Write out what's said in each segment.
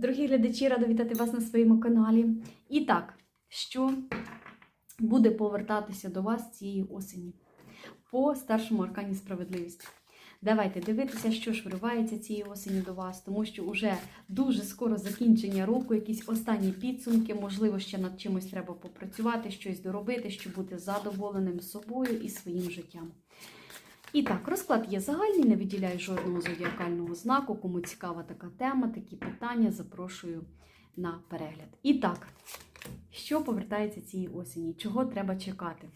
Дорогі глядачі, рада вітати вас на своєму каналі. І так, що буде повертатися до вас цієї осені по старшому аркані справедливість. Давайте дивитися, що ж вривається цієї осені до вас, тому що вже дуже скоро закінчення року, якісь останні підсумки, можливо, ще над чимось треба попрацювати, щось доробити, щоб бути задоволеним собою і своїм життям. І так, розклад є загальний, не виділяю жодного зодіакального знаку. Кому цікава така тема, такі питання, запрошую на перегляд. І так, що повертається цієї осені? Чого треба чекати?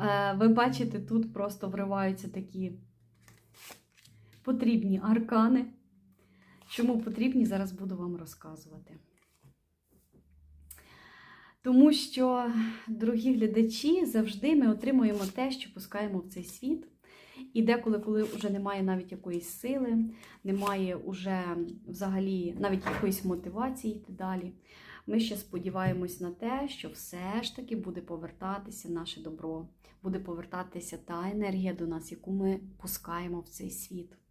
Е, Ви бачите, тут просто вриваються такі потрібні аркани. Чому потрібні, зараз буду вам розказувати. Тому що, дорогі глядачі, завжди ми отримуємо те, що пускаємо в цей світ. І деколи, коли вже немає навіть якоїсь сили, немає уже взагалі навіть якоїсь мотивації йти далі, ми ще сподіваємось на те, що все ж таки буде повертатися наше добро, буде повертатися та енергія до нас, яку ми пускаємо в цей світ.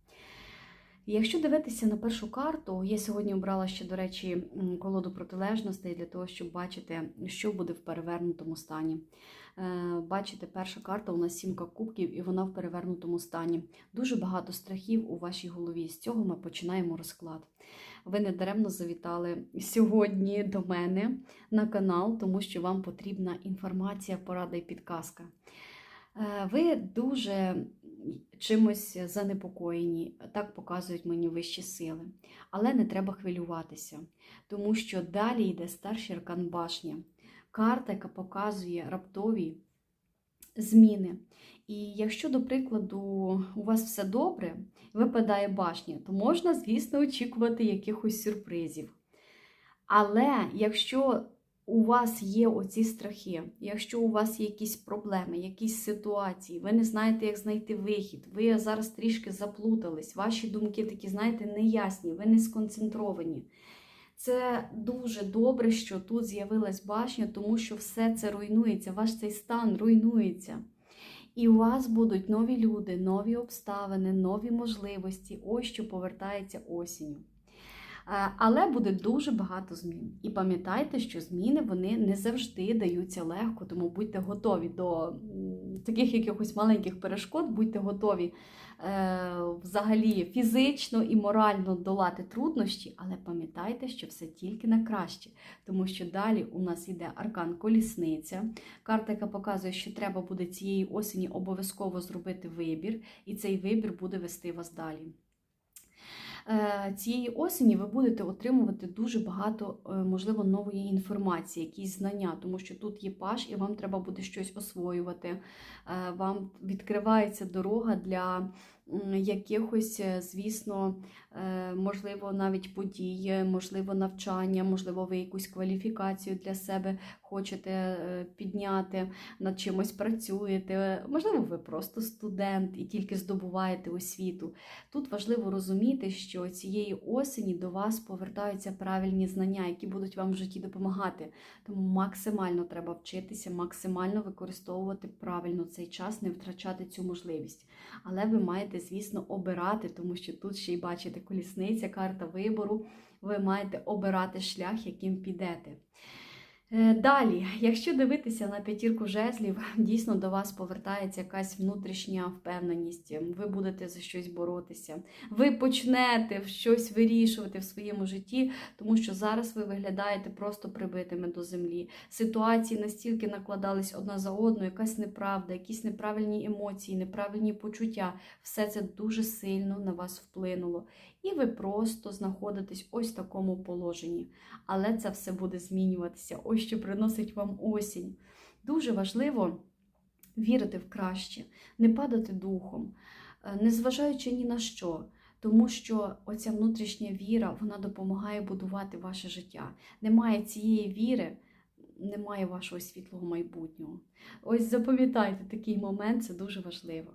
Якщо дивитися на першу карту, я сьогодні обрала ще, до речі, колоду протилежностей для того, щоб бачити, що буде в перевернутому стані. Е, Бачите, перша карта у нас сімка кубків, і вона в перевернутому стані. Дуже багато страхів у вашій голові. З цього ми починаємо розклад. Ви не даремно завітали сьогодні до мене на канал, тому що вам потрібна інформація, порада і підказка. Е, Ви дуже чимось занепокоєні, так показують мені вищі сили. Але не треба хвилюватися, тому що далі йде старший аркан башня. Карта, яка показує раптові зміни. І якщо, до прикладу, у вас все добре, випадає башня, то можна, звісно, очікувати якихось сюрпризів. Але якщо у вас є оці страхи, якщо у вас є якісь проблеми, якісь ситуації, ви не знаєте, як знайти вихід, ви зараз трішки заплутались, ваші думки такі, знаєте, неясні, ви не сконцентровані. Це дуже добре, що тут з'явилась башня, тому що все це руйнується, ваш цей стан руйнується. І у вас будуть нові люди, нові обставини, нові можливості. Ось що повертається осінню. Е, Але буде дуже багато змін. І пам'ятайте, що зміни вони не завжди даються легко, тому будьте готові до таких якихось маленьких перешкод, будьте готові е, взагалі фізично і морально долати труднощі, але пам'ятайте, що все тільки на краще, тому що далі у нас йде аркан колісниця, карта, яка показує, що треба буде цієї осені обов'язково зробити вибір, і цей вибір буде вести вас далі. Е, цієї осені ви будете отримувати дуже багато, е, можливо, нової інформації, якісь знання, тому що тут є паш, і вам треба буде щось освоювати. Е, Вам відкривається дорога для якихось, е, звісно, е, можливо, навіть подій, можливо, навчання, можливо, ви якусь кваліфікацію для себе хочете е, підняти, над чимось працюєте. Можливо, ви просто студент і тільки здобуваєте освіту. Тут важливо розуміти, що цієї осені до вас повертаються правильні знання, які будуть вам в житті допомагати. Тому максимально треба вчитися, максимально використовувати правильно цей час, не втрачати цю можливість. Але ви маєте, звісно, обирати, тому що тут ще й бачите колісниця, карта вибору. Ви маєте обирати шлях, яким підете. Е, Далі, якщо дивитися на п'ятірку жезлів, дійсно до вас повертається якась внутрішня впевненість. Ви будете за щось боротися. Ви почнете щось вирішувати в своєму житті, тому що зараз ви виглядаєте просто прибитими до землі. Ситуації настільки накладались одна за одну, якась неправда, якісь неправильні емоції, неправильні почуття. Все це дуже сильно на вас вплинуло. І ви просто знаходитесь ось в такому положенні. Але це все буде змінюватися. Ось що приносить вам осінь. Дуже важливо вірити в краще, не падати духом, е, незважаючи ні на що. Тому що оця внутрішня віра вона допомагає будувати ваше життя. Немає цієї віри, немає вашого світлого майбутнього. Ось запам'ятайте такий момент, це дуже важливо.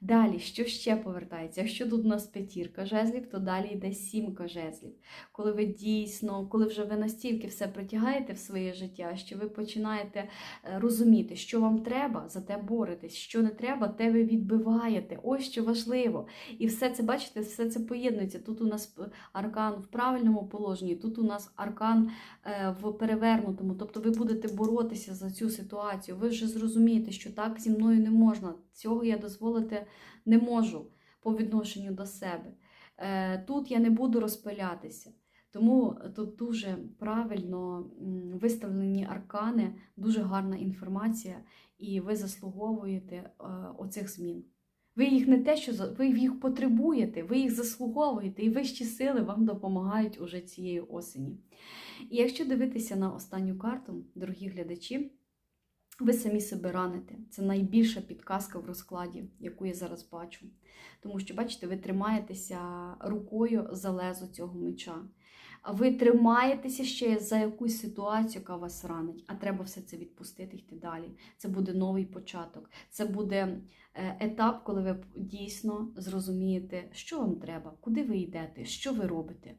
Далі, що ще повертається? Якщо тут у нас п'ятірка жезлів, то далі йде сімка жезлів. Коли ви дійсно, коли вже ви настільки все притягаєте в своє життя, що ви починаєте е, розуміти, що вам треба, за те боретесь, що не треба, те ви відбиваєте. Ось що важливо. І все це, бачите, все це поєднується. Тут у нас аркан в правильному положенні, тут у нас аркан е, в перевернутому. Тобто ви будете боротися за цю ситуацію. Ви вже зрозумієте, що так зі мною не можна. Цього я дозволити не можу по відношенню до себе. Е, Тут я не буду розпилятися. Тому тут дуже правильно виставлені аркани, дуже гарна інформація, і ви заслуговуєте е, оцих змін. Ви їх не те, що ви їх потребуєте, ви їх заслуговуєте, і вищі сили вам допомагають уже цієї осені. І якщо дивитися на останню карту, дорогі глядачі, ви самі себе раните. Це найбільша підказка в розкладі, яку я зараз бачу. Тому що, бачите, ви тримаєтеся рукою за лезо цього меча. Ви тримаєтеся ще за якусь ситуацію, яка вас ранить, а треба все це відпустити, йти далі. Це буде новий початок. Це буде е, етап, коли ви дійсно зрозумієте, що вам треба, куди ви йдете, що ви робите.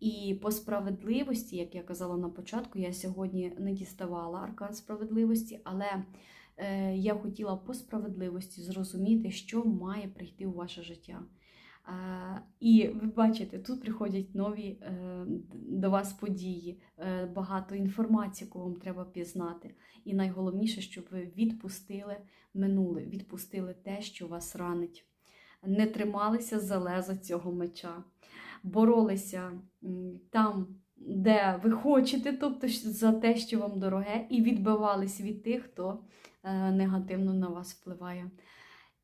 І по справедливості, як я казала на початку, я сьогодні не діставала аркан справедливості, але е, я хотіла по справедливості зрозуміти, що має прийти у ваше життя. І ви бачите, тут приходять нові е, до вас події, е, багато інформації, яку вам треба пізнати. І найголовніше, щоб ви відпустили минуле, відпустили те, що вас ранить. Не трималися за лезо цього меча, боролися там, де ви хочете, тобто за те, що вам дороге, і відбивались від тих, хто е, негативно на вас впливає.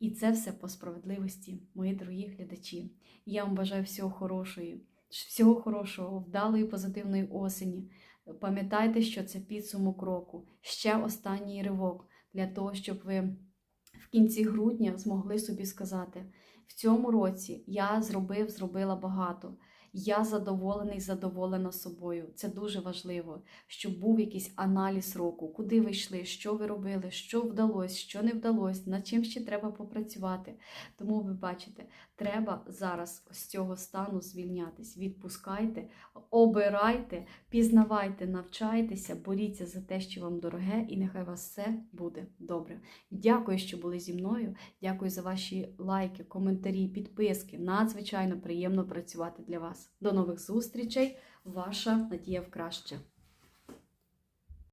І це все по справедливості, мої дорогі глядачі. Я вам бажаю всього хорошого, всього хорошого, вдалої позитивної осені. Пам'ятайте, що це підсумок року, ще останній ривок для того, щоб ви в кінці грудня змогли собі сказати: в цьому році я зробив, зробила багато. Я задоволений, задоволена собою. Це дуже важливо, щоб був якийсь аналіз року, куди ви йшли, що ви робили, що вдалося, що не вдалося, над чим ще треба попрацювати. Тому ви бачите, треба зараз з цього стану звільнятись. Відпускайте, обирайте, пізнавайте, навчайтеся, боріться за те, що вам дороге, і нехай вас все буде добре. Дякую, що були зі мною. Дякую за ваші лайки, коментарі, підписки. Надзвичайно приємно працювати для вас. До нових зустрічей! Ваша Надія в краще.